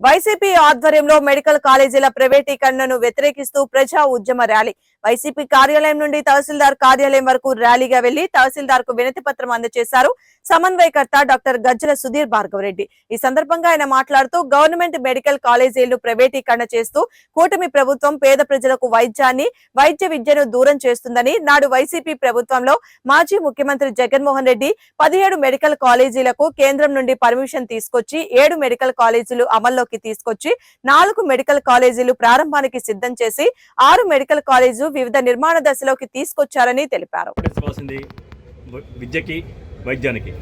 YCP ఆధ్వర్యంలో medical కాలేజీల ప్రైవేటీకరణను వ్యతిరేకిస్తూ ప్రజా ఉద్యమ ర్యాలీ. వైసీపీ కార్యాలయం నుండి తహసీల్దార్ కార్యాలయం వరకు ర్యాలీగా వెళ్ళి తహసీల్దార్కు వినతి పత్రం అందజేశారు. సమన్వయకర్త డాక్టర్ గజ్జల సుధీర్ భార్గవరెడ్డి. ఈ సందర్భంగా ఆయన మాట్లాడుతూ గవర్నమెంట్ మెడికల్ కాలేజీలు ప్రైవేటీకరణ చేస్తూ కూటమి ప్రభుత్వం పేద ప్రజలకు వైద్యాన్ని వైద్య విద్యను దూరం చేస్తుందని నాడు వైసీపీ ప్రభుత్వంలో మాజీ ముఖ్యమంత్రి జగన్మోహన్ రెడ్డి పదిహేడు మెడికల్ కాలేజీలకు కేంద్రం నుండి పర్మిషన్ తీసుకొచ్చి ఏడు మెడికల్ కాలేజీలు అమల్లోకి తీసుకొచ్చి నాలుగు మెడికల్ కాలేజీలు ప్రారంభానికి సిద్ధం చేసి ఆరు మెడికల్ కాలేజీలు వివిధ నిర్మాణ దశలోకి తీసుకొచ్చారని తెలిపారు. విద్యకి వైద్యానికి.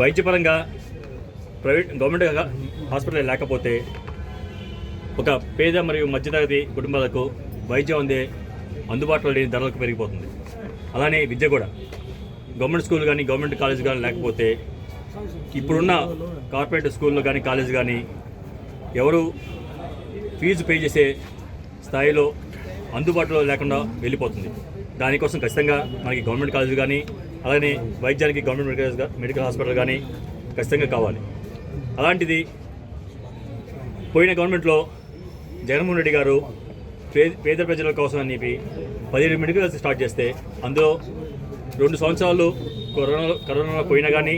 వైద్యపరంగా ప్రైవేట్ గవర్నమెంట్ హాస్పిటల్ లేకపోతే ఒక పేద మరియు మధ్యతరగతి కుటుంబాలకు వైద్యం అందే అందుబాటులో లేని ధరలకు పెరిగిపోతుంది. అలానే విద్య కూడా. గవర్నమెంట్ స్కూల్ కానీ గవర్నమెంట్ కాలేజ్ కానీ లేకపోతే ఇప్పుడున్న కార్పొరేట్ స్కూల్లో కానీ కాలేజ్ కానీ ఎవరు ఫీజు పే చేసే స్థాయిలో అందుబాటులో లేకుండా వెళ్ళిపోతుంది. దానికోసం ఖచ్చితంగా మనకి గవర్నమెంట్ కాలేజ్ కానీ అలానే వైద్యానికి గవర్నమెంట్ మెడికల్ మెడికల్ హాస్పిటల్ కానీ ఖచ్చితంగా కావాలి. అలాంటిది పోయిన గవర్నమెంట్లో జగన్మోహన్ రెడ్డి గారు పేద ప్రజల కోసం అని చెప్పి పదిహేడు మెడికల్ స్టార్ట్ చేస్తే అందులో రెండు సంవత్సరాలు కరోనా కరోనా పోయినా కానీ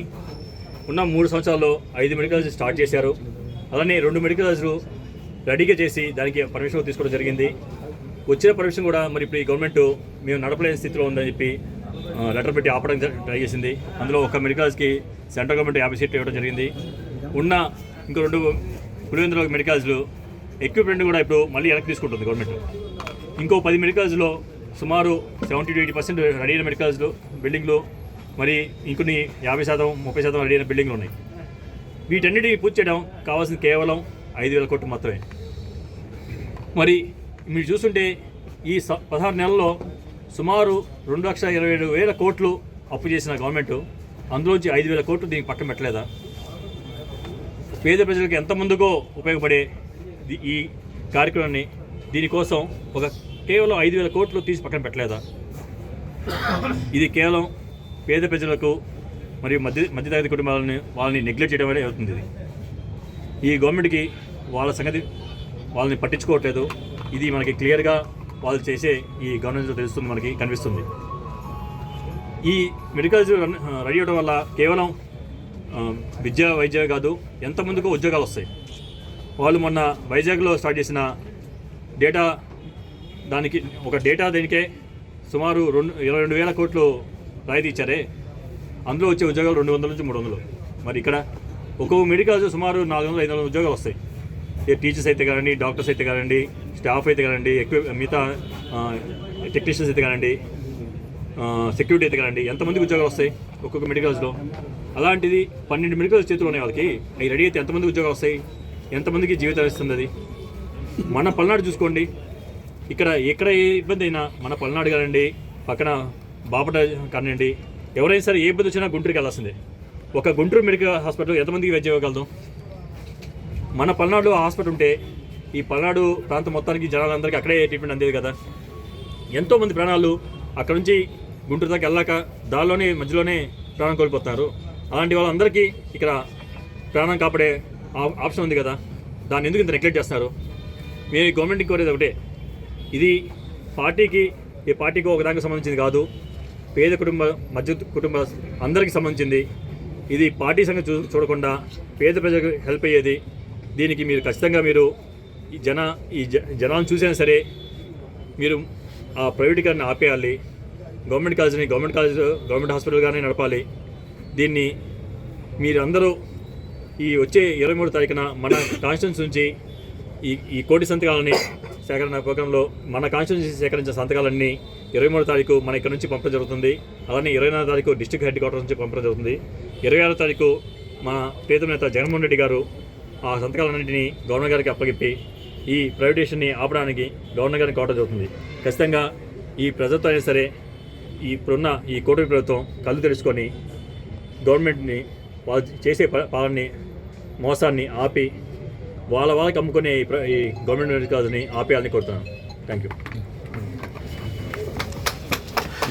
ఉన్న మూడు సంవత్సరాల్లో ఐదు మెడికల్ స్టార్ట్ చేశారు. అలానే రెండు మెడికల్ రెడీగా చేసి దానికి పర్మిషన్ తీసుకోవడం జరిగింది. వచ్చిన పర్మిషన్ కూడా మరి ఇప్పుడు ఈ గవర్నమెంట్ మేము నడపలేని స్థితిలో ఉందని చెప్పి లెటర్ పెట్టి ఆపడం ట్రై చేసింది. అందులో ఒక మెడికల్స్కి సెంట్రల్ గవర్నమెంట్ యాభై సీట్లు ఇవ్వడం జరిగింది. ఉన్న ఇంకో రెండు పులివెందుల మెడికల్స్లు ఎక్విప్మెంట్ కూడా ఇప్పుడు మళ్ళీ వెనక్కి తీసుకుంటుంది గవర్నమెంట్ ఇంకో పది మెడికల్స్లో సుమారు seventy to eighty percent ready అయిన మెడికల్స్లు బిల్డింగ్లు మరి ఇంకొన్ని యాభై శాతం ముప్పై శాతం రెడీ అయిన బిల్డింగ్లు ఉన్నాయి. వీటన్నిటిని పూర్తి చేయడం కావాల్సింది కేవలం ఐదు వేల కోట్లు మాత్రమే. మరి మీరు చూస్తుంటే ఈ స పదహారు నెలల్లో సుమారు రెండు లక్షల ఇరవై ఏడు వేల కోట్లు అప్పు చేసిన గవర్నమెంట్ అందులోంచి ఐదు వేల కోట్లు దీనికి పక్కన పెట్టలేదా? పేద ప్రజలకు ఎంత ముందుకో ఉపయోగపడే ఈ కార్యక్రమాన్ని దీనికోసం ఒక కేవలం ఐదు వేల కోట్లు తీసి పక్కన పెట్టలేదా? ఇది కేవలం పేద ప్రజలకు మరియు మధ్య మధ్యతరగతి కుటుంబాలను వాళ్ళని నెగ్లెక్ట్ చేయడం వల్ల అవుతుంది ఇది. ఈ గవర్నమెంట్కి వాళ్ళ సంగతి వాళ్ళని పట్టించుకోవట్లేదు. ఇది మనకి క్లియర్గా వాళ్ళు చేసే ఈ గవర్నమెంట్ తెలుస్తుంది మనకి కనిపిస్తుంది. ఈ మెడికల్స్ రన్- రెడీ అవడం వల్ల కేవలం విద్యా విద్య వైద్య కాదు ఎంతమందికో ఉద్యోగాలు వస్తాయి. వాళ్ళు మొన్న వైజాగ్లో స్టార్ట్ చేసిన డేటా దానికి ఒక డేటా దీనికే సుమారు రెండు ఇరవై రెండు వేల కోట్లు రాయితీ ఇచ్చారే. అందులో వచ్చే ఉద్యోగాలు రెండు వందల నుంచి మూడు వందలు. మరి ఇక్కడ ఒక్కొక్క మెడికల్ సుమారు నాలుగు వందల ఐదు వందల ఉద్యోగాలు వస్తాయి. ఏ టీచర్స్ అయితే కానివ్వండి డాక్టర్స్ అయితే కానివ్వండి స్టాఫ్ అయితే కానివ్వండి ఎక్కువ మిగతా టెక్నీషియన్స్ అయితే కానివ్వండి సెక్యూరిటీ అయితే కానివ్వండి ఎంతమందికి ఉద్యోగాలు వస్తాయి ఒక్కొక్క మెడికల్స్లో అలాంటిది పన్నెండు మెడికల్స్ చేతులు ఉన్నాయి వాళ్ళకి. అవి రెడీ అయితే ఎంతమందికి ఉద్యోగాలు వస్తాయి? ఎంతమందికి జీవితం ఇస్తుంది అది? మన పల్నాడు చూసుకోండి. ఇక్కడ ఎక్కడ ఏ ఇబ్బంది అయినా మన పల్నాడు కానివ్వండి పక్కన బాపట కానివ్వండి ఎవరైనా సరే ఏ ఇబ్బంది వచ్చినా గుంటూరుకి వెళ్ళాల్సిందే. ఒక గుంటూరు మెడికల్ హాస్పిటల్ ఎంతమందికి వైద్యం ఇవ్వగలదు మన పల్నాడులో హాస్పిటల్ ఉంటే ఈ పల్నాడు ప్రాంతం మొత్తానికి జనాలందరికీ అక్కడే ట్రీట్మెంట్ అందేది కదా. ఎంతోమంది ప్రాణాలు అక్కడ నుంచి గుంటూరు దాకా వెళ్ళాక దానిలోనే మధ్యలోనే ప్రాణం కోల్పోతున్నారు. అలాంటి వాళ్ళందరికీ ఇక్కడ ప్రాణం కాపాడే ఆ- ఆప్షన్ ఉంది కదా. దాన్ని ఎందుకు ఇంత నెగ్లెక్ట్ చేస్తున్నారు? మేము ఈ గవర్నమెంట్కి కోరేది ఒకటే. ఇది పార్టీకి ఈ పార్టీకి ఒక దానికి సంబంధించింది కాదు. పేద కుటుంబ మధ్య కుటుంబ అందరికీ సంబంధించింది. ఇది పార్టీ సంగతి చూ చూడకుండా పేద ప్రజలకు హెల్ప్ అయ్యేది. దీనికి మీరు ఖచ్చితంగా మీరు ఈ జన ఈ జ జనాలను చూసినా సరే మీరు ఆ ప్రైవేటీకరణ ఆపేయాలి. గవర్నమెంట్ కాలేజీని గవర్నమెంట్ కాలేజ్ గవర్నమెంట్ హాస్పిటల్గానే నడపాలి. దీన్ని మీరందరూ ఈ వచ్చే ఇరవై మూడు తారీఖున మన కాన్స్టిట్యూన్స్ నుంచి ఈ ఈ కోటి సంతకాలని సేకరణ ప్రోగ్రాంలో మన కాన్స్టిట్యూన్సీ సేకరించిన సంతకాలన్నీ ఇరవై మూడు తారీఖు మన ఇక్కడ నుంచి పంపడం జరుగుతుంది. అలానే ఇరవై నాలుగు తారీఖు డిస్టిక్ హెడ్ క్వార్టర్ నుంచి పంపడం జరుగుతుంది. ఇరవై ఆరో తారీఖు మన ప్రీతం నేత జగన్మోహన్ రెడ్డి గారు ఆ సంతకాలన్నింటినీ గవర్నర్ గారికి అప్పగిప్పి ఈ ప్రైవేటేషన్ని ఆపడానికి గవర్నర్ గారిని కోట జరుగుతుంది. ఖచ్చితంగా ఈ ప్రభుత్వం అయినా సరే ఇప్పుడున్న ఈ కూటమి ప్రభుత్వం కళ్ళు తెరుచుకొని గవర్నమెంట్ని వాళ్ళు చేసే ప- పాలనని మోసాన్ని ఆపి వాళ్ళ వాళ్ళకి అమ్ముకునే ఈ ప్ర- ఈ గవర్నమెంట్ కాదుని ఆపేయాలని కోరుతున్నాను. Thank you